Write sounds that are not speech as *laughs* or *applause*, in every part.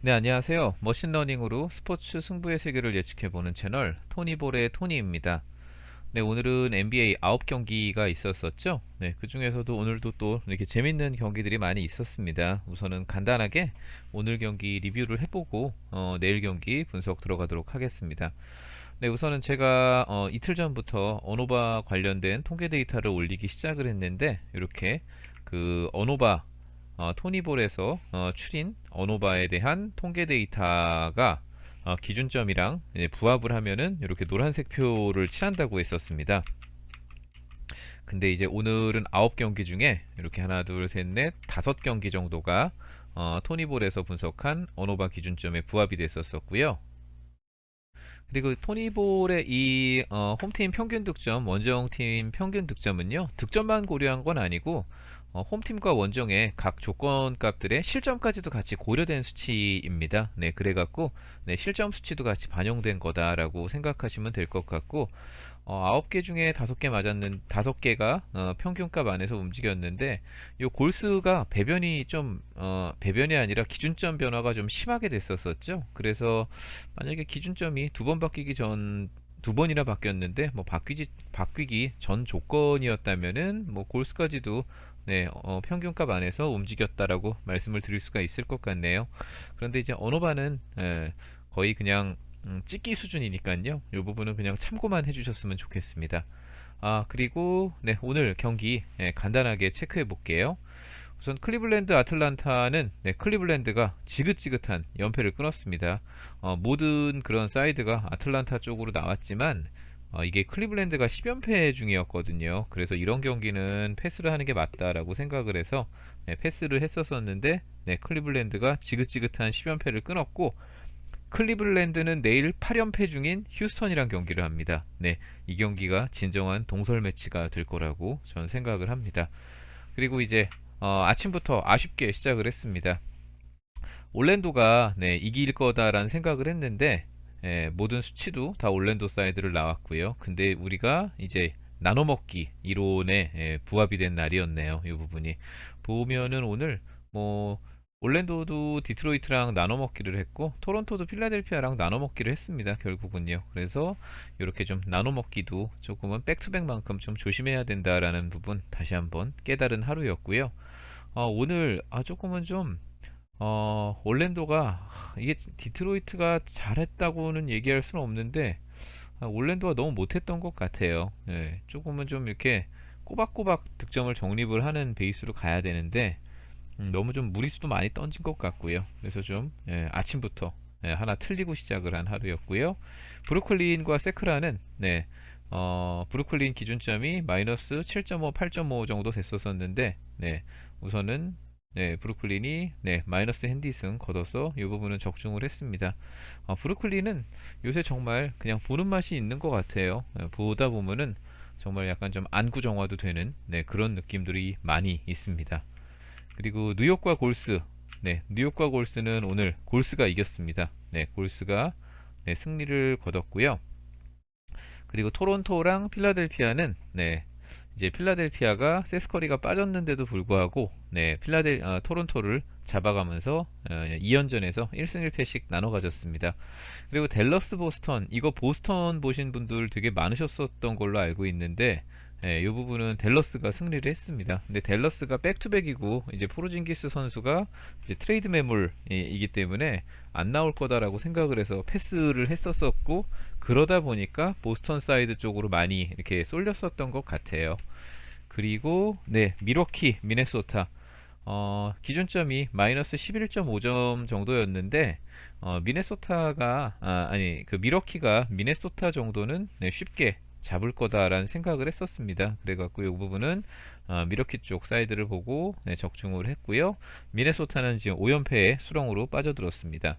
네, 안녕하세요. 머신러닝으로 스포츠 승부의 세계를 예측해보는 채널 토니볼의 토니입니다. 네, 오늘은 NBA 9경기가 있었었죠. 네, 그 중에서도 오늘도 또 이렇게 재밌는 경기들이 많이 있었습니다. 우선은 간단하게 오늘 경기 리뷰를 해보고 어, 내일 경기 분석 들어가도록 하겠습니다. 네, 우선은 제가 어, 이틀 전부터 언어바 관련된 통계 데이터를 올리기 시작을 했는데 이렇게 그 언어바 어, 토니볼에서 어, 추린 언어바에 대한 통계 데이터가 어, 기준점이랑 부합을 하면은 이렇게 노란색 표를 칠한다고 했었습니다. 근데 이제 오늘은 9경기 중에 이렇게 하나, 둘, 셋, 넷, 다섯 경기 정도가 어, 토니볼에서 분석한 언어바 기준점에 부합이 됐었었고요. 그리고 토니볼의 이 어, 홈팀 평균 득점, 원정팀 평균 득점은요, 득점만 고려한 건 아니고 어, 홈팀과 원정의 각 조건 값들의 실점까지도 같이 고려된 수치입니다. 네, 그래갖고 네, 실점 수치도 같이 반영된 거다라고 생각하시면 될 것 같고 어, 9개 중에 5개 맞았는 5개가 어, 평균값 안에서 움직였는데 요 골스가 배변이 좀 어, 배변이 아니라 기준점 변화가 좀 심하게 됐었었죠. 그래서 만약에 기준점이 두 번 바뀌기 전 두 번이나 바뀌었는데 뭐 바뀌지 바뀌기 전 조건이었다면은 뭐 골스까지도 네, 어, 평균값 안에서 움직였다라고 말씀을 드릴 수가 있을 것 같네요. 그런데 이제 언어반은 예, 거의 그냥 음, 찍기 수준이니까요. 이 부분은 그냥 참고만 해주셨으면 좋겠습니다. 아 그리고 네 오늘 경기 예, 간단하게 체크해 볼게요. 우선 클리블랜드 아틀란타는 네, 클리블랜드가 지긋지긋한 연패를 끊었습니다. 어, 모든 그런 사이드가 아틀란타 쪽으로 나왔지만 어, 이게 클리블랜드가 10연패 중이었거든요. 그래서 이런 경기는 패스를 하는 게 맞다라고 생각을 해서 네, 패스를 했었었는데 네, 클리블랜드가 지긋지긋한 10연패를 끊었고 클리블랜드는 내일 8연패 중인 휴스턴이랑 경기를 합니다. 네, 이 경기가 진정한 동설 매치가 될 거라고 저는 생각을 합니다. 그리고 이제 어, 아침부터 아쉽게 시작을 했습니다. 올랜도가 네, 이길 거다라는 생각을 했는데 예, 모든 수치도 다 올랜도 사이드를 나왔고요. 근데 우리가 이제 나눠먹기 이론에 예, 부합이 된 날이었네요. 이 부분이 보면은 오늘 뭐 올랜도도 디트로이트랑 나눠먹기를 했고 토론토도 필라델피아랑 나눠먹기를 했습니다. 결국은요. 그래서 이렇게 좀 나눠먹기도 조금은 백투백만큼 좀 조심해야 된다라는 부분 다시 한번 깨달은 하루였고요. 어, 오늘 아 조금은 좀 어, 올랜도가 이게 디트로이트가 잘했다고는 얘기할 수는 없는데 아, 올랜도가 너무 못했던 것 같아요. 예, 조금은 좀 이렇게 꼬박꼬박 득점을 정립을 하는 베이스로 가야 되는데 음, 너무 좀 무리수도 많이 던진 것 같고요. 그래서 좀 예, 아침부터 예, 하나 틀리고 시작을 한 하루였고요. 브루클린과 세크라는 네, 어, 브루클린 기준점이 마이너스 7.5, 8.5 정도 됐었었는데 네, 우선은 네, 브루클린이 네, 마이너스 핸디승 걷어서 이 부분은 적중을 했습니다. 어, 브루클린은 요새 정말 그냥 보는 맛이 있는 것 같아요. 네, 보다 보면은 정말 약간 좀 안구정화도 되는 네, 그런 느낌들이 많이 있습니다. 그리고 뉴욕과 골스, 네, 뉴욕과 골스는 오늘 골스가 이겼습니다. 네, 골스가 네, 승리를 거뒀고요. 그리고 토론토랑 필라델피아는 네, 이제 필라델피아가 세스커리가 빠졌는데도 불구하고 네, 필라델 어, 토론토를 잡아가면서 어, 2연전에서 1승 1패씩 나눠 가졌습니다. 그리고 댈러스 보스턴 이거 보스턴 보신 분들 되게 많으셨었던 걸로 알고 있는데 예, 이 부분은 댈러스가 승리를 했습니다. 근데 댈러스가 백투백이고 이제 포르징기스 선수가 이제 트레이드 매물이기 때문에 안 나올 거다라고 생각을 해서 패스를 했었었고 그러다 보니까 보스턴 사이드 쪽으로 많이 이렇게 쏠렸었던 것 같아요. 그리고 네 미러키 미네소타 어, 기준점이 마이너스 11.5점 정도였는데 어, 미네소타가 아, 아니 그 미러키가 미네소타 정도는 네, 쉽게 잡을 거다라는 생각을 했었습니다. 그래갖고 이 부분은 어, 미러키 쪽 사이드를 보고 네, 적중을 했고요. 미네소타는 지금 5연패의 수렁으로 빠져들었습니다.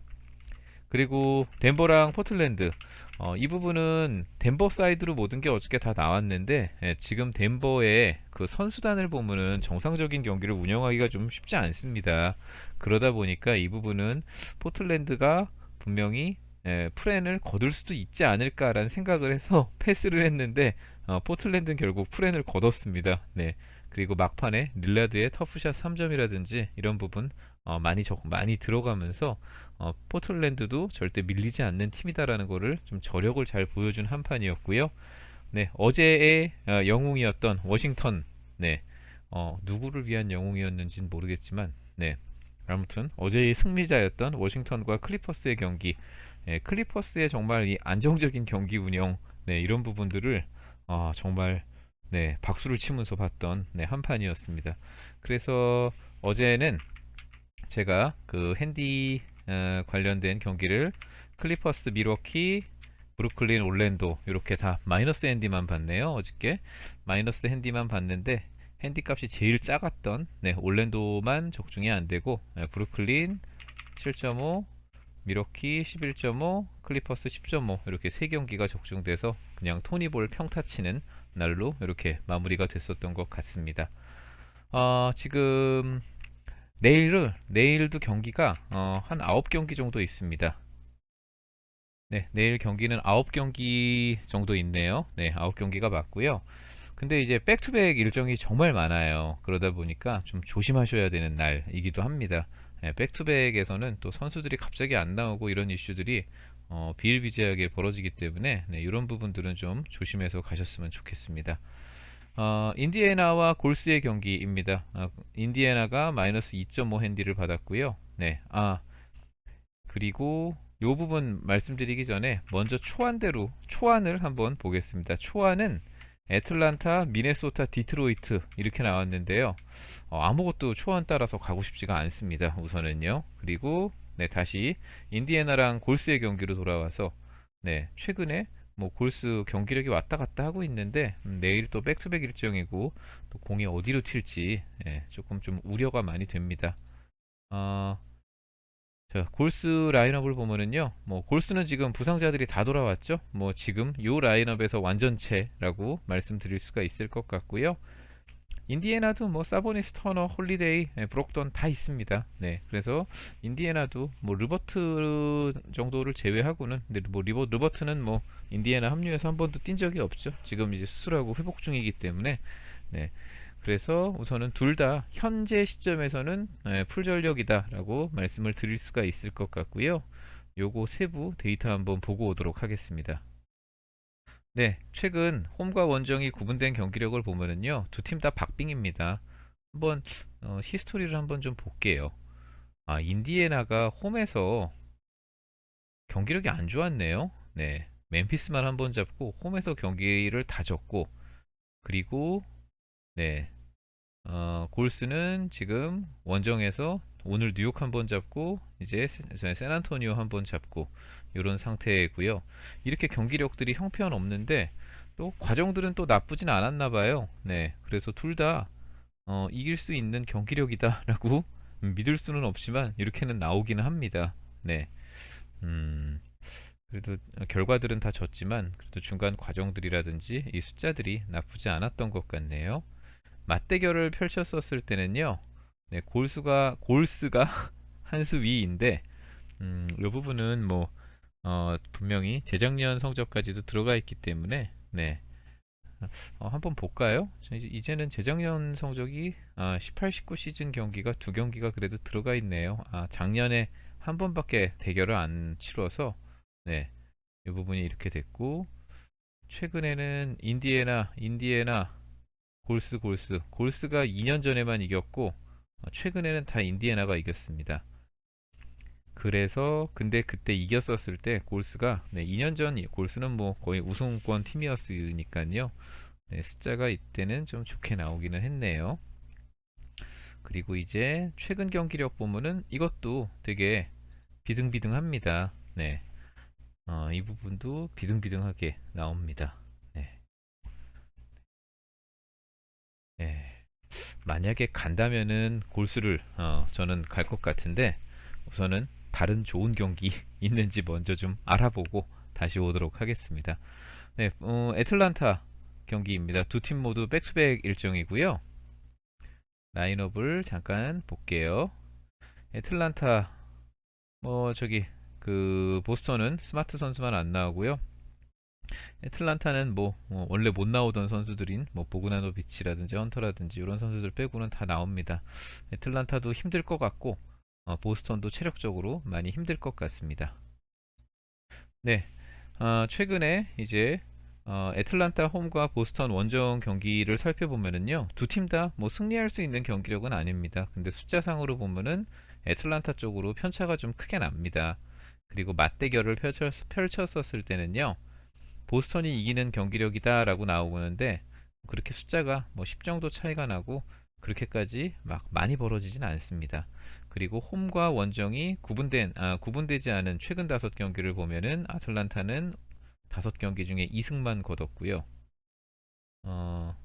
그리고 덴버랑 포틀랜드 어, 이 부분은 덴버 사이드로 모든 게 어저께 다 나왔는데 예, 지금 덴버의 그 선수단을 보면은 정상적인 경기를 운영하기가 좀 쉽지 않습니다. 그러다 보니까 이 부분은 포틀랜드가 분명히 예, 프렌을 거둘 수도 있지 않을까라는 생각을 해서 *laughs* 패스를 했는데 어, 포틀랜드는 결국 프렌을 거뒀습니다. 네. 그리고 막판에 릴라드의 터프샷 3점이라든지 이런 부분 어, 많이 적, 많이 들어가면서 어, 포틀랜드도 절대 밀리지 않는 팀이다라는 거를 좀 저력을 잘 보여준 한 판이었고요. 네, 어제의 어, 영웅이었던 워싱턴, 네, 어, 누구를 위한 영웅이었는지는 모르겠지만, 네, 아무튼 어제의 승리자였던 워싱턴과 클리퍼스의 경기, 예, 클리퍼스의 정말 이 안정적인 경기 운영, 네, 이런 부분들을 어, 정말 네, 박수를 치면서 봤던 네, 한 판이었습니다. 그래서 어제는 제가 그 핸디 어, 관련된 경기를 클리퍼스, 미러키, 브루클린, 올랜도 이렇게 다 마이너스 핸디만 봤네요. 어저께 마이너스 핸디만 봤는데 핸디 값이 제일 작았던 네, 올랜도만 적중이 안 되고 네, 브루클린 7.5, 미러키 11.5, 클리퍼스 10.5 이렇게 세 경기가 적중돼서 그냥 토니볼 평타 치는 날로 이렇게 마무리가 됐었던 것 같습니다. 어, 지금 내일을 내일도 경기가 어, 한 9경기 정도 있습니다. 네, 내일 경기는 9경기 정도 있네요. 네, 9경기가 맞고요. 근데 이제 백투백 일정이 정말 많아요. 그러다 보니까 좀 조심하셔야 되는 날이기도 합니다. 네, 백투백에서는 또 선수들이 갑자기 안 나오고 이런 이슈들이 어, 비일비재하게 벌어지기 때문에 네, 이런 부분들은 좀 조심해서 가셨으면 좋겠습니다. 어, 인디애나와 골스의 경기입니다. 어, 인디애나가 마이너스 2.5 핸디를 받았고요. 네, 아 그리고 요 부분 말씀드리기 전에 먼저 초안대로 초안을 한번 보겠습니다. 초안은 애틀란타, 미네소타, 디트로이트 이렇게 나왔는데요. 어, 아무것도 초안 따라서 가고 싶지가 않습니다. 우선은요. 그리고 네, 다시 인디애나랑 골스의 경기로 돌아와서 네, 최근에 뭐 골스 경기력이 왔다 갔다 하고 있는데 음, 내일 또 백투백 일정이고 또 공이 어디로 튈지 예, 조금 좀 우려가 많이 됩니다. 어, 자, 골스 라인업을 보면은요, 뭐 골스는 지금 부상자들이 다 돌아왔죠. 뭐 지금 요 라인업에서 완전체라고 말씀드릴 수가 있을 것 같고요. 인디애나도 뭐 사보니스, 터너, 홀리데이, 네, 브록던 다 있습니다. 네, 그래서 인디애나도 뭐 르버트 정도를 제외하고는, 근데 뭐 리버 르버트는 뭐 인디애나 합류해서 한 번도 뛴 적이 없죠. 지금 이제 수술하고 회복 중이기 때문에, 네. 그래서 우선은 둘 다 현재 시점에서는 네, 풀전력이다라고 말씀을 드릴 수가 있을 것 같고요. 요거 세부 데이터 한번 보고 오도록 하겠습니다. 네, 최근 홈과 원정이 구분된 경기력을 보면은요, 두 팀 다 박빙입니다. 한번 어, 히스토리를 한번 좀 볼게요. 아, 인디애나가 홈에서 경기력이 안 좋았네요. 네, 멤피스만 한번 잡고 홈에서 경기를 다 졌고, 그리고 네, 어, 골스는 지금 원정에서 오늘 뉴욕 한번 잡고 이제 세- 샌안토니오 한번 잡고 이런 상태고요. 이렇게 경기력들이 형편없는데 또 과정들은 또 나쁘진 않았나 봐요. 네, 그래서 둘다 어, 이길 수 있는 경기력이다라고 *laughs* 믿을 수는 없지만 이렇게는 나오기는 합니다. 네, 음, 그래도 결과들은 다 졌지만 그래도 중간 과정들이라든지 이 숫자들이 나쁘지 않았던 것 같네요. 맞대결을 펼쳤었을 때는요, 네, 골수가 골스가 *laughs* 한 수 위인데, 음, 이 부분은 뭐 어, 분명히 재작년 성적까지도 들어가 있기 때문에, 네, 어, 한번 볼까요? 이제는 재작년 성적이 아, 18, 19 시즌 경기가 두 경기가 그래도 들어가 있네요. 아, 작년에 한 번밖에 대결을 안 치러서, 네, 이 부분이 이렇게 됐고, 최근에는 인디애나, 인디애나 골스 골스 골스가 2년 전에만 이겼고 어, 최근에는 다 인디애나가 이겼습니다. 그래서 근데 그때 이겼었을 때 골스가 네, 2년 전 골스는 뭐 거의 우승권 팀이었으니까요. 네, 숫자가 이때는 좀 좋게 나오기는 했네요. 그리고 이제 최근 경기력 보면은 이것도 되게 비등비등합니다. 네. 어, 이 부분도 비등비등하게 나옵니다. 네. 네. 만약에 간다면은 골수를 어, 저는 갈 것 같은데 우선은 다른 좋은 경기 *laughs* 있는지 먼저 좀 알아보고 다시 오도록 하겠습니다. 네, 어, 애틀란타 경기입니다. 두 팀 모두 백투백 일정이고요. 라인업을 잠깐 볼게요. 애틀란타 뭐 저기 그 보스턴은 스마트 선수만 안 나오고요. 애틀란타는 뭐 어, 원래 못 나오던 선수들인 뭐 보그나노비치라든지 헌터라든지 이런 선수들 빼고는 다 나옵니다. 애틀란타도 힘들 것 같고 어, 보스턴도 체력적으로 많이 힘들 것 같습니다. 네, 어, 최근에 이제 어, 애틀란타 홈과 보스턴 원정 경기를 살펴보면은요 두 팀 다 뭐 승리할 수 있는 경기력은 아닙니다. 근데 숫자상으로 보면은 애틀란타 쪽으로 편차가 좀 크게 납니다. 그리고 맞대결을 펼쳤, 펼쳤었을 때는요 보스턴이 이기는 경기력이다 라고 나오는데 그렇게 숫자가 뭐 10 정도 차이가 나고 그렇게까지 막 많이 벌어지진 않습니다. 그리고 홈과 원정이 구분된 아, 구분되지 않은 최근 다섯 경기를 보면은 아틀란타는 다섯 경기 중에 2승만 거뒀고요. 어,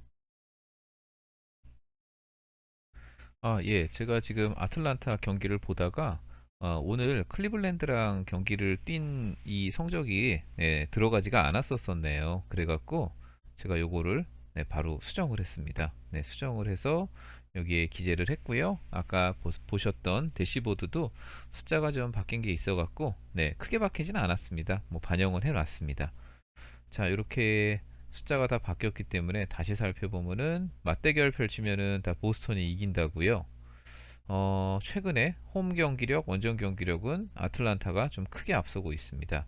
아, 예, 제가 지금 아틀란타 경기를 보다가 어, 오늘 클리블랜드랑 경기를 뛴 이 성적이 예, 들어가지가 않았었었네요. 그래갖고 제가 요거를 네, 바로 수정을 했습니다. 네, 수정을 해서 여기에 기재를 했고요. 아까 보, 보셨던 대시보드도 숫자가 좀 바뀐 게 있어갖고 네, 크게 바뀌진 않았습니다. 뭐 반영을 해놨습니다. 자, 이렇게 숫자가 다 바뀌었기 때문에 다시 살펴보면은 맞대결 펼치면은 다 보스턴이 이긴다고요. 어, 최근에 홈 경기력, 원정 경기력은 아틀란타가 좀 크게 앞서고 있습니다.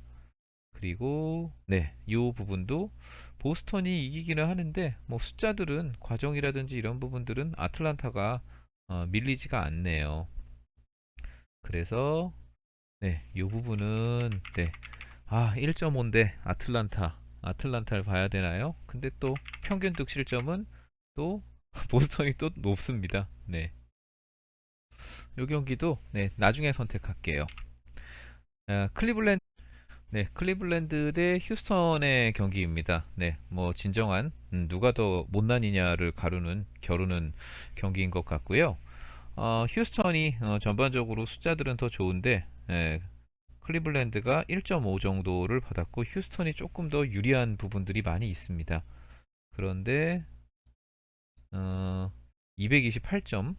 그리고 네, 이 부분도 보스턴이 이기기는 하는데 뭐 숫자들은 과정이라든지 이런 부분들은 아틀란타가 어, 밀리지가 않네요. 그래서 네, 이 부분은 네, 아 1.5인데 아틀란타 아틀란타를 봐야 되나요? 근데 또 평균 득실점은 또 *laughs* 보스턴이 또 높습니다. 네. 요 경기도 네, 나중에 선택할게요. 아, 클리블랜드 네, 클리블랜드 대 휴스턴의 경기입니다. 네, 뭐 진정한 음, 누가 더 못난이냐를 가르는 겨루는 경기인 것 같고요. 어, 휴스턴이 어, 전반적으로 숫자들은 더 좋은데 예, 클리블랜드가 1.5 정도를 받았고 휴스턴이 조금 더 유리한 부분들이 많이 있습니다. 그런데 어, 228점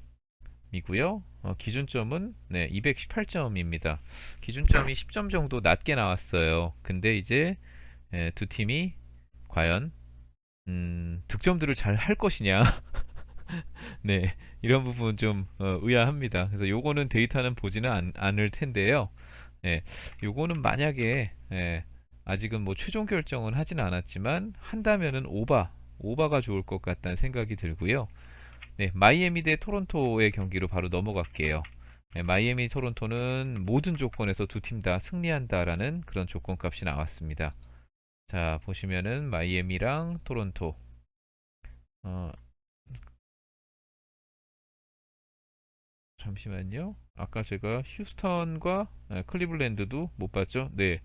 이고요. 어, 기준점은 네, 218점입니다. 기준점이 10점 정도 낮게 나왔어요. 근데 이제 예, 두 팀이 과연 음, 득점들을 잘 할 것이냐? *laughs* 네, 이런 부분 좀 어, 의아합니다. 그래서 요거는 데이터는 보지는 않, 않을 텐데요. 예, 요거는 만약에 예, 아직은 뭐 최종 결정은 하진 않았지만 한다면은 오바, 오바가 좋을 것 같다는 생각이 들고요. 네, 마이애미 대 토론토의 경기로 바로 넘어갈게요. 네, 마이애미 토론토는 모든 조건에서 두 팀 다 승리한다라는 그런 조건값이 나왔습니다. 자, 보시면은 마이애미랑 토론토. 어, 잠시만요. 아까 제가 휴스턴과 네, 클리블랜드도 못 봤죠? 네.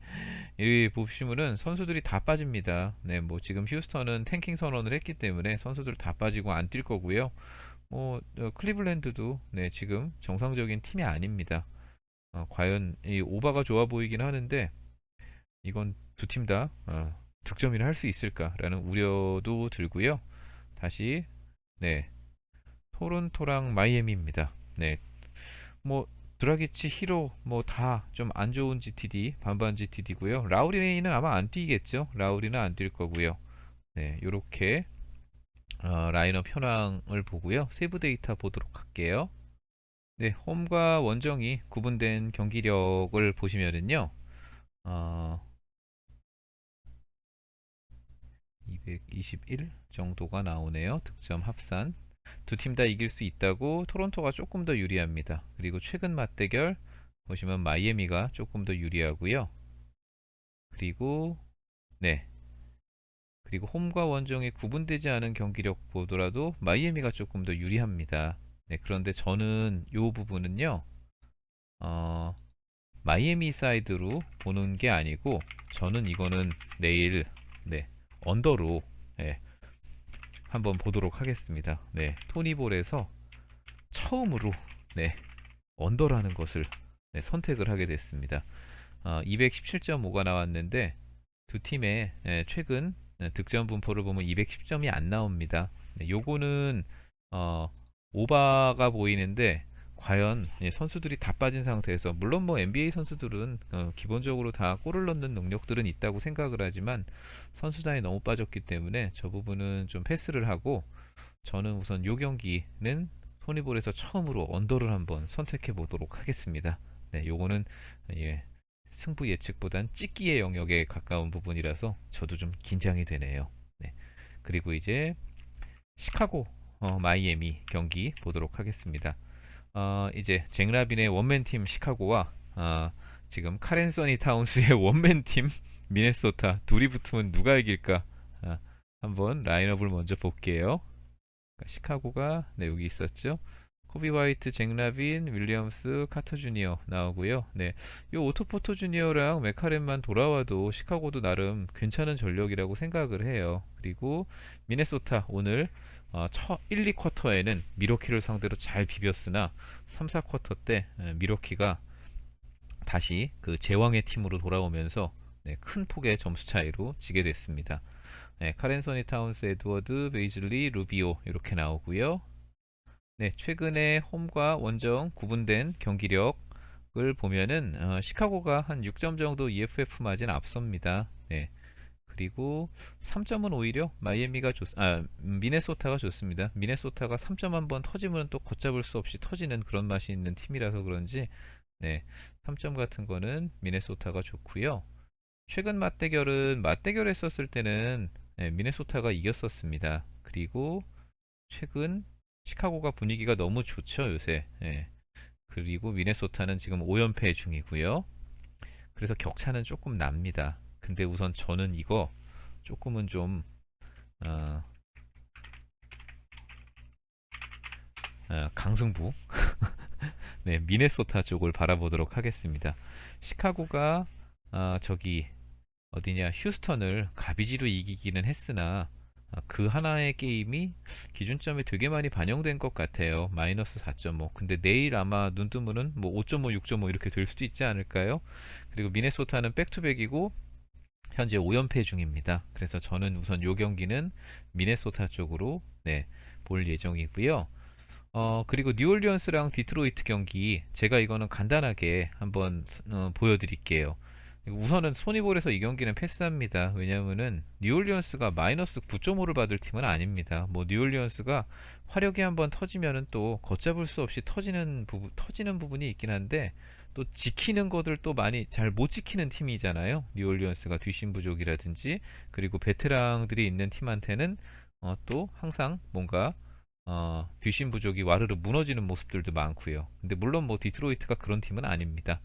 여기 보시면은 선수들이 다 빠집니다. 네, 뭐 지금 휴스턴은 탱킹 선언을 했기 때문에 선수들 다 빠지고 안 뛸 거고요. 뭐 어, 클리블랜드도 네, 지금 정상적인 팀이 아닙니다. 어, 과연 이 오바가 좋아 보이긴 하는데 이건 두 팀다 어, 득점이나 할수 있을까라는 우려도 들고요. 다시 네 토론토랑 마이애미입니다. 네, 뭐 드라기치, 히로 뭐 다 좀 안 좋은 GTD, 반반 GTD고요. 라우리는 아마 안 뛰겠죠. 라우리는 안 뛸 거고요. 네, 요렇게 어, 라인업 현황을 보고요. 세부 데이터 보도록 할게요. 네, 홈과 원정이 구분된 경기력을 보시면은요. 어, 221 정도가 나오네요. 득점 합산. 두 팀 다 이길 수 있다고 토론토가 조금 더 유리합니다. 그리고 최근 맞대결 보시면 마이애미가 조금 더 유리하고요. 그리고 네. 그리고 홈과 원정이 구분되지 않은 경기력 보더라도 마이애미가 조금 더 유리합니다. 네, 그런데 저는 이 부분은요. 어, 마이애미 사이드로 보는 게 아니고 저는 이거는 내일 네, 언더로 네, 한번 보도록 하겠습니다. 네, 토니볼에서 처음으로 네, 언더라는 것을 네, 선택을 하게 됐습니다. 어, 217.5가 나왔는데 두 팀의 예, 최근 예, 득점 분포를 보면 210점이 안 나옵니다. 네, 요거는 어, 오바가 보이는데 과연 예, 선수들이 다 빠진 상태에서 물론 뭐 NBA 선수들은 어, 기본적으로 다 골을 넣는 능력들은 있다고 생각을 하지만 선수단이 너무 빠졌기 때문에 저 부분은 좀 패스를 하고 저는 우선 요 경기는 토니볼에서 처음으로 언더를 한번 선택해 보도록 하겠습니다. 네, 요거는 예, 승부 예측보단 찍기의 영역에 가까운 부분이라서 저도 좀 긴장이 되네요. 네. 그리고 이제 시카고 어, 마이애미 경기 보도록 하겠습니다. 어, 이제 잭라빈의 원맨 팀 시카고와 어, 지금 카렌 써니 타운스의 *laughs* 원맨 팀 미네소타 둘이 붙으면 누가 이길까? 아, 한번 라인업을 먼저 볼게요. 그러니까 시카고가 네, 여기 있었죠. 코비 화이트, 잭라빈, 윌리엄스, 카터 주니어 나오고요. 네, 이 오토포토 주니어랑 메카렌만 돌아와도 시카고도 나름 괜찮은 전력이라고 생각을 해요. 그리고 미네소타 오늘 어, 첫 1, 2쿼터에는 미러키를 상대로 잘 비볐으나 3, 4쿼터 때 에, 미러키가 다시 그 제왕의 팀으로 돌아오면서 네, 큰 폭의 점수 차이로 지게 됐습니다. 네, 카렌서니 타운스, 에드워드, 베이즐리, 루비오 이렇게 나오고요. 네, 최근에 홈과 원정 구분된 경기력을 보면은 어, 시카고가 한 6점 정도 EFF 마진 앞섭니다. 네. 그리고 3점은 오히려 마이애미가 좋, 아, 음, 미네소타가 좋습니다. 미네소타가 3점 한 번 터지면 또 걷잡을 수 없이 터지는 그런 맛이 있는 팀이라서 그런지 네, 3점 같은 거는 미네소타가 좋고요. 최근 맞대결은 맞대결 했었을 때는 네, 미네소타가 이겼었습니다. 그리고 최근 시카고가 분위기가 너무 좋죠, 요새. 예. 그리고 미네소타는 지금 5연패 중이고요. 그래서 격차는 조금 납니다. 근데 우선 저는 이거 조금은 좀 어, 어, 강승부 *laughs* 네, 미네소타 쪽을 바라보도록 하겠습니다. 시카고가 아, 저기 어디냐 휴스턴을 가비지로 이기기는 했으나 아, 그 하나의 게임이 기준점에 되게 많이 반영된 것 같아요. 마이너스 4.5. 근데 내일 아마 눈 뜨면은 뭐 5.5, 6.5 이렇게 될 수도 있지 않을까요? 그리고 미네소타는 백투백이고 현재 5연패 중입니다. 그래서 저는 우선 요 경기는 미네소타 쪽으로 네, 볼 예정이고요. 어, 그리고 뉴올리언스랑 디트로이트 경기 제가 이거는 간단하게 한번 어, 보여드릴게요. 우선은 소니볼에서 이 경기는 패스합니다. 왜냐하면은 뉴올리언스가 마이너스 9.5를 받을 팀은 아닙니다. 뭐 뉴올리언스가 화력이 한번 터지면은 또 걷잡을 수 없이 터지는 부분 터지는 부분이 있긴 한데 또 지키는 것들 또 많이 잘 못 지키는 팀이잖아요. 뉴올리언스가 뒷심 부족이라든지 그리고 베테랑들이 있는 팀한테는 어, 또 항상 뭔가 어, 뒷심 부족이 와르르 무너지는 모습들도 많고요. 근데 물론 뭐 디트로이트가 그런 팀은 아닙니다.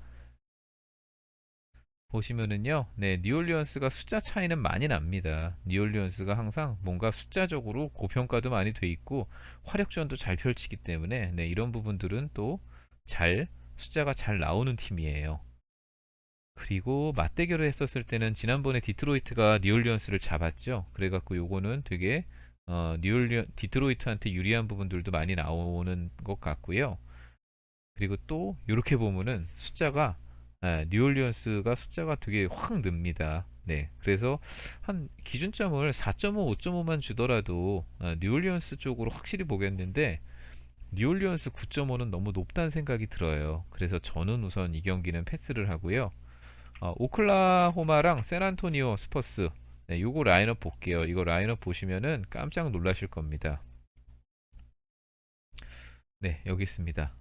보시면은요, 네, 뉴올리언스가 숫자 차이는 많이 납니다. 뉴올리언스가 항상 뭔가 숫자적으로 고평가도 많이 돼 있고 화력전도 잘 펼치기 때문에 네, 이런 부분들은 또 잘 숫자가 잘 나오는 팀이에요. 그리고 맞대결을 했었을 때는 지난번에 디트로이트가 뉴올리언스를 잡았죠. 그래갖고 요거는 되게 어, 뉴올리언 디트로이트한테 유리한 부분들도 많이 나오는 것 같고요. 그리고 또 이렇게 보면은 숫자가 아, 뉴올리언스가 숫자가 되게 확 늡니다. 네, 그래서 한 기준점을 4.5, 5.5만 주더라도 아, 뉴올리언스 쪽으로 확실히 보겠는데 뉴올리언스 9.5는 너무 높다는 생각이 들어요. 그래서 저는 우선 이 경기는 패스를 하고요. 어, 오클라호마랑 샌안토니오 스퍼스 네, 요거 라인업 볼게요. 이거 라인업 보시면은 깜짝 놀라실 겁니다. 네, 여기 있습니다.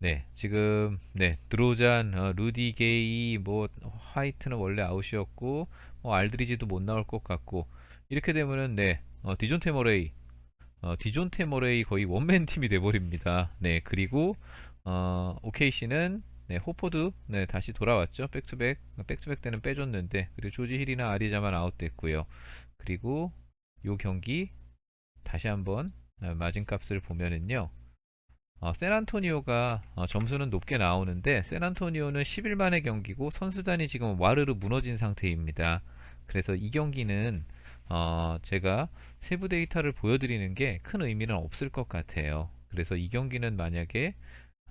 네, 지금 네 드로잔, 어, 루디 게이, 뭐 화이트는 원래 아웃이었고, 뭐 알드리지도 못 나올 것 같고 이렇게 되면은 네 어, 디존 테 머레이, 어, 디존테 머레이 거의 원맨 팀이 돼버립니다. 네, 그리고 어, OKC는 네, 호포드 네, 다시 돌아왔죠. 백투백, 백투백 때는 빼줬는데 그리고 조지 힐이나 아리자만 아웃됐고요. 그리고 요 경기 다시 한번 어, 마진값을 보면은요. 어, 샌안토니오가 어, 점수는 높게 나오는데 샌안토니오는 10일 만의 경기고 선수단이 지금 와르르 무너진 상태입니다. 그래서 이 경기는 어, 제가 세부 데이터를 보여드리는 게 큰 의미는 없을 것 같아요. 그래서 이 경기는 만약에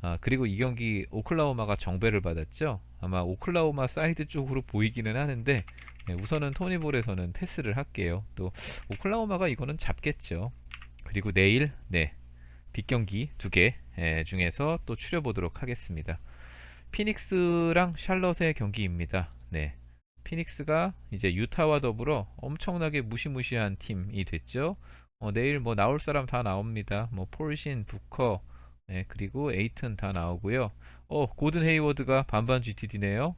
아, 그리고 이 경기 오클라호마가 정배를 받았죠. 아마 오클라호마 사이드 쪽으로 보이기는 하는데 네, 우선은 토니볼에서는 패스를 할게요. 또 오클라호마가 이거는 잡겠죠. 그리고 내일 네 빅경기 두개 예, 중에서 또 추려보도록 하겠습니다. 피닉스랑 샬럿의 경기입니다. 네. 피닉스가 이제 유타와 더불어 엄청나게 무시무시한 팀이 됐죠. 어, 내일 뭐 나올 사람 다 나옵니다. 뭐 폴신, 부커, 네, 그리고 에이튼 다 나오고요. 어, 고든 헤이워드가 반반 GTD네요.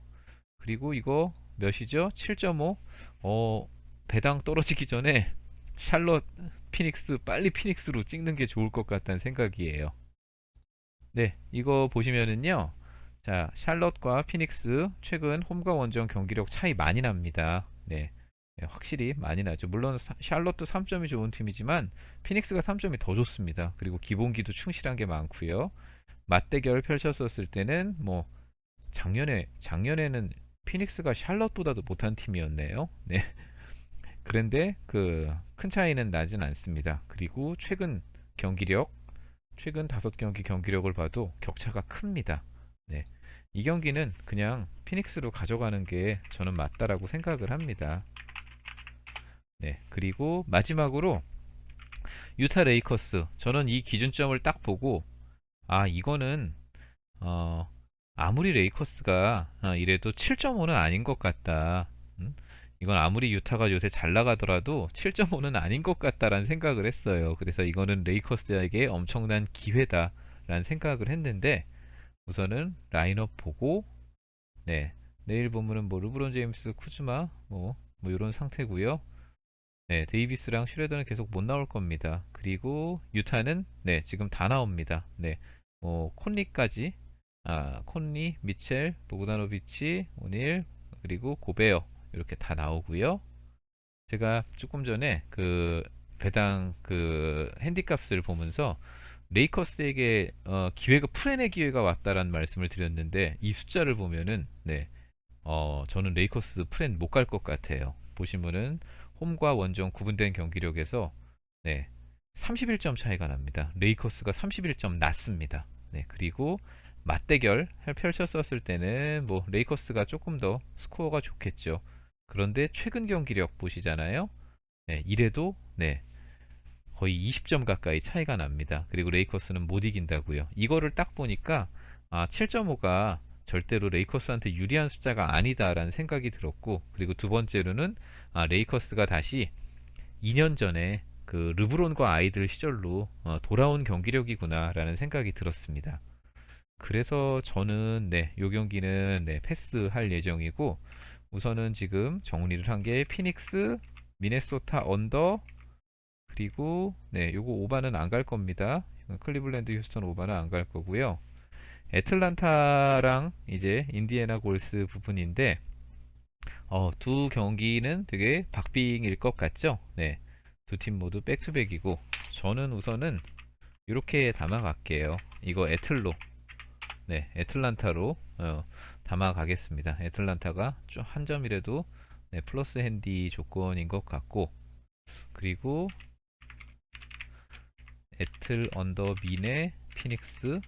그리고 이거 몇이죠? 7.5. 어, 배당 떨어지기 전에 샬럿 피닉스 빨리 피닉스로 찍는 게 좋을 것 같다는 생각이에요. 네, 이거 보시면은요. 자, 샬럿과 피닉스 최근 홈과 원정 경기력 차이 많이 납니다. 네. 네, 확실히 많이 나죠. 물론 사- 샬럿도 3점이 좋은 팀이지만 피닉스가 3점이 더 좋습니다. 그리고 기본기도 충실한 게 많고요. 맞대결 펼쳤었을 때는 뭐 작년에 작년에는 피닉스가 샬럿보다도 못한 팀이었네요. 네. 그런데 그 큰 차이는 나진 않습니다. 그리고 최근 경기력 최근 다섯 경기 경기력을 봐도 격차가 큽니다. 네. 이 경기는 그냥 피닉스로 가져가는 게 저는 맞다라고 생각을 합니다. 네. 그리고 마지막으로 유타 레이커스. 저는 이 기준점을 딱 보고 아, 이거는 어 아무리 레이커스가 아, 이래도 7.5는 아닌 것 같다. 음? 이건 아무리 유타가 요새 잘 나가더라도 7.5는 아닌 것 같다라는 생각을 했어요. 그래서 이거는 레이커스에게 엄청난 기회다라는 생각을 했는데 우선은 라인업 보고 네 내일 보면은 뭐 르브론 제임스, 쿠즈마 뭐 뭐 이런 상태고요. 네 데이비스랑 슈레더는 계속 못 나올 겁니다. 그리고 유타는 네 지금 다 나옵니다. 네뭐 콘리까지 아 콘리, 미첼, 보그다노비치, 오닐 그리고 고베어 이렇게 다 나오고요. 제가 조금 전에 그 배당 그 핸디값을 보면서 레이커스에게 어, 기회가 풀앤의 기회가 왔다라는 말씀을 드렸는데 이 숫자를 보면은 네, 어, 저는 레이커스 풀앤 못갈 것 같아요. 보시면은 홈과 원정 구분된 경기력에서 네, 31점 차이가 납니다. 레이커스가 31점 낮습니다. 네, 그리고 맞대결 펼쳤었을 때는 뭐 레이커스가 조금 더 스코어가 좋겠죠. 그런데 최근 경기력 보시잖아요. 네, 이래도 네, 거의 20점 가까이 차이가 납니다. 그리고 레이커스는 못 이긴다고요. 이거를 딱 보니까 아, 7.5가 절대로 레이커스한테 유리한 숫자가 아니다라는 생각이 들었고 그리고 두 번째로는 아, 레이커스가 다시 2년 전에 그 르브론과 아이들 시절로 어, 돌아온 경기력이구나라는 생각이 들었습니다. 그래서 저는 네, 요 경기는 네, 패스할 예정이고 우선은 지금 정리를 한 게 피닉스, 미네소타 언더 그리고 네, 요거 오바는 안갈 겁니다. 클리블랜드 휴스턴 오바는 안갈 거고요. 애틀란타랑 이제 인디애나 골스 부분인데 어, 두 경기는 되게 박빙일 것 같죠? 네. 두 팀 모두 백투백이고 저는 우선은 이렇게 담아갈게요. 이거 애틀로 네, 애틀란타로 어, 담아가겠습니다. 애틀란타가 좀 한 점이라도 네, 플러스 핸디 조건인 것 같고 그리고 애틀 언더 미네 피닉스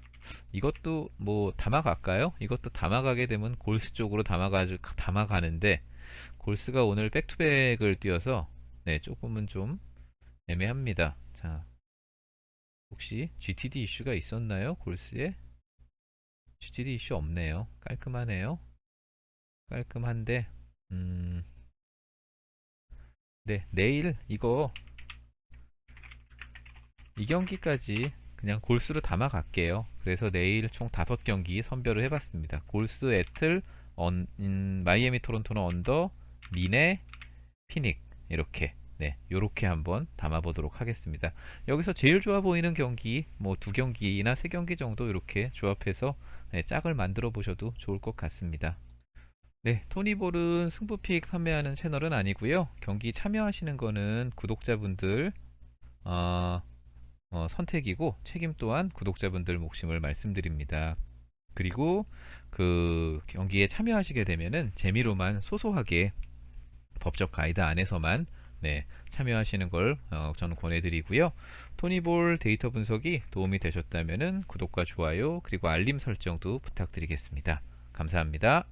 이것도 뭐 담아갈까요? 이것도 담아가게 되면 골스 쪽으로 담아가 담아가는데 골스가 오늘 백투백을 뛰어서 네 조금은 좀 애매합니다. 자 혹시 GTD 이슈가 있었나요? 골스에? GTD 이슈 없네요. 깔끔하네요. 깔끔한데 음, 네 내일 이거 이 경기까지 그냥 골스로 담아 갈게요. 그래서 내일 총 다섯 경기 선별을 해봤습니다. 골스, 애틀, 언, 음, 마이애미, 토론토는 언더, 미네, 피닉 이렇게 네 요렇게 한번 담아보도록 하겠습니다. 여기서 제일 좋아 보이는 경기 뭐 두 경기나 세 경기 정도 이렇게 조합해서 네, 짝을 만들어 보셔도 좋을 것 같습니다. 네, 토니볼은 승부픽 판매하는 채널은 아니고요. 경기 참여하시는 거는 구독자분들 어, 어, 선택이고 책임 또한 구독자분들 몫임을 말씀드립니다. 그리고 그 경기에 참여하시게 되면은 재미로만 소소하게 법적 가이드 안에서만 네, 참여하시는 걸 어, 저는 권해드리고요. 토니볼 데이터 분석이 도움이 되셨다면은 구독과 좋아요 그리고 알림 설정도 부탁드리겠습니다. 감사합니다.